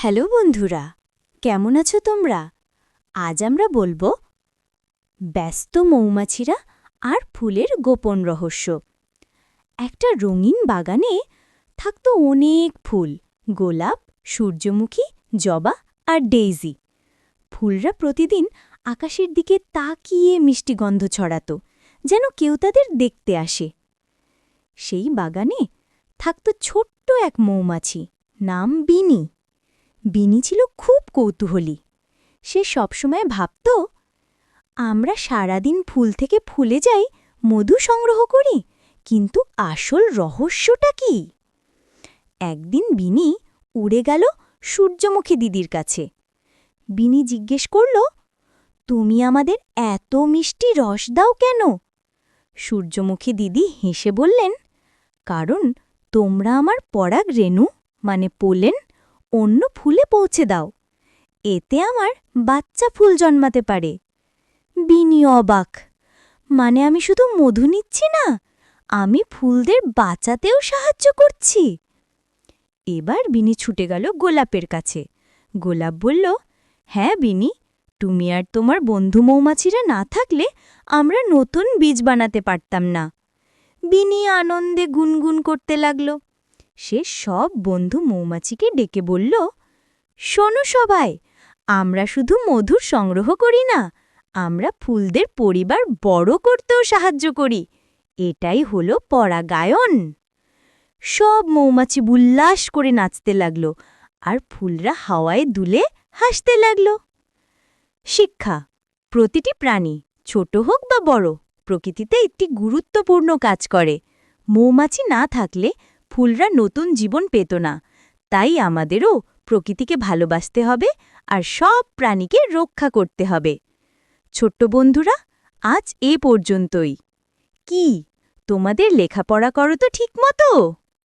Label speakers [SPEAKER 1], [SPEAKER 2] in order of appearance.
[SPEAKER 1] Hello বন্ধুরা, কেমন আছো তোমরা? আজ আমরা বলব, ব্যস্ত মৌমাছিরা আর ফুলের গোপন রহস্য। একটা রঙিন বাগানে থাকত অনেক ফুল, গোলাপ, সূর্যমুখী, জবা আর ডেইজি। ফুলরা প্রতিদিন আকাশের দিকে তাকিয়ে মিষ্টি গন্ধ ছড়াত, যেন কেউ তাদের দেখতে আসে। সেই বাগানে থাকত ছোট্ট এক মৌমাছি, নাম বিনি। বিনি ছিল খুব কৌতূহলী। সে সবসময় ভাবত, আমরা সারাদিন ফুল থেকে ফুলে যাই, মধু সংগ্রহ করি, কিন্তু আসল রহস্যটা কি? একদিন বিনি উড়ে গেল সূর্যমুখী দিদির কাছে। বিনি জিজ্ঞেস করল, তুমি আমাদের এত মিষ্টি রস দাও কেন? সূর্যমুখী দিদি হেসে বললেন, কারণ তোমরা আমার পরাগ রেণু মানে পোলেন অন্য ফুলে পৌঁছে দাও। এতে আমার বাচ্চা ফুল জন্মাতে পারে। বিনি অবাক মানে আমি শুধু মধু নিচ্ছি না, আমি ফুলদের বাঁচাতেও সাহায্য করছি। এবার বিনি ছুটে গেল গোলাপের কাছে। গোলাপ বলল হ্যাঁ বিনি, তুমি আর তোমার বন্ধু মৌমাছিরা না থাকলে আমরা নতুন বীজ বানাতে পারতাম না। বিনি আনন্দে গুনগুন করতে লাগল। সে সব বন্ধু মৌমাছিকে ডেকে বলল, শোনো সবাই, আমরা শুধু মধুর সংগ্রহ করি না, আমরা ফুলদের পরিবার বড় করতেও সাহায্য করি। এটাই হলো পরাগায়ন। সব মৌমাছি উল্লাস করে নাচতে লাগল আর ফুলরা হাওয়ায় দুলে হাসতে লাগল। শিক্ষা, প্রতিটি প্রাণী, ছোট হোক বা বড়, প্রকৃতিতে একটি গুরুত্বপূর্ণ কাজ করে। মৌমাছি না থাকলে ফুলরা নতুন জীবন পেত না। তাই আমাদেরও প্রকৃতিকে ভালোবাসতে হবে আর সব প্রাণীকে রক্ষা করতে হবে। ছোট্ট বন্ধুরা, আজ এ পর্যন্তই। কি, তোমাদের লেখাপড়া করো তো ঠিক মতো